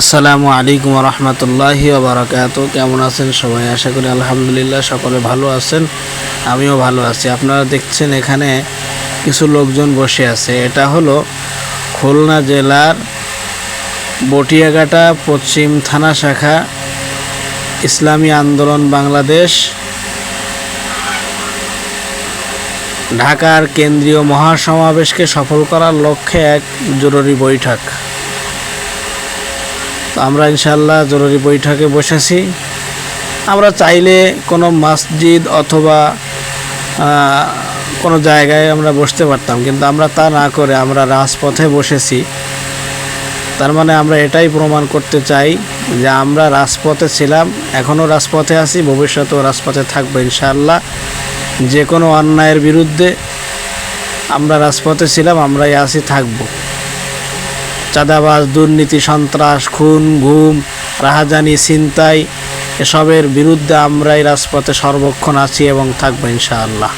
আসসালামু আলাইকুম রহমতুল্লাহি বারাকাত কেমন আছেন সবাই? আশা করি আলহামদুলিল্লাহ সকলে ভালো আছেন। আমিও ভালো আছি। আপনারা দেখছেন এখানে কিছু লোকজন বসে আছে। এটা হলো খুলনা জেলার বটিয়াঘাটা পশ্চিম থানা শাখা ইসলামী আন্দোলন বাংলাদেশ, ঢাকার কেন্দ্রীয় মহাসমাবেশকে সফল করার লক্ষ্যে এক জরুরি বৈঠক। আমরা ইনশাল্লাহ জরুরি বৈঠকে বসেছি। আমরা চাইলে কোনো মসজিদ অথবা কোনো জায়গায় আমরা বসতে পারতাম, কিন্তু আমরা তা না করে আমরা রাজপথে বসেছি। তার মানে আমরা এটাই প্রমাণ করতে চাই যে আমরা রাজপথে ছিলাম, এখনও রাজপথে আছি, ভবিষ্যতেও রাজপথে থাকব ইনশাআল্লাহ। যে কোনো অন্যায়ের বিরুদ্ধে আমরা রাজপথে ছিলাম, আমরাই আছি, থাকব। চাঁদাবাজ, দুর্নীতি, সন্ত্রাস, খুন ঘুম রাহাজানি, ছিনতাই, এসবের বিরুদ্ধে আমরাই রাজপথে সর্বক্ষণ আছি এবং থাকব ইনশাআল্লাহ।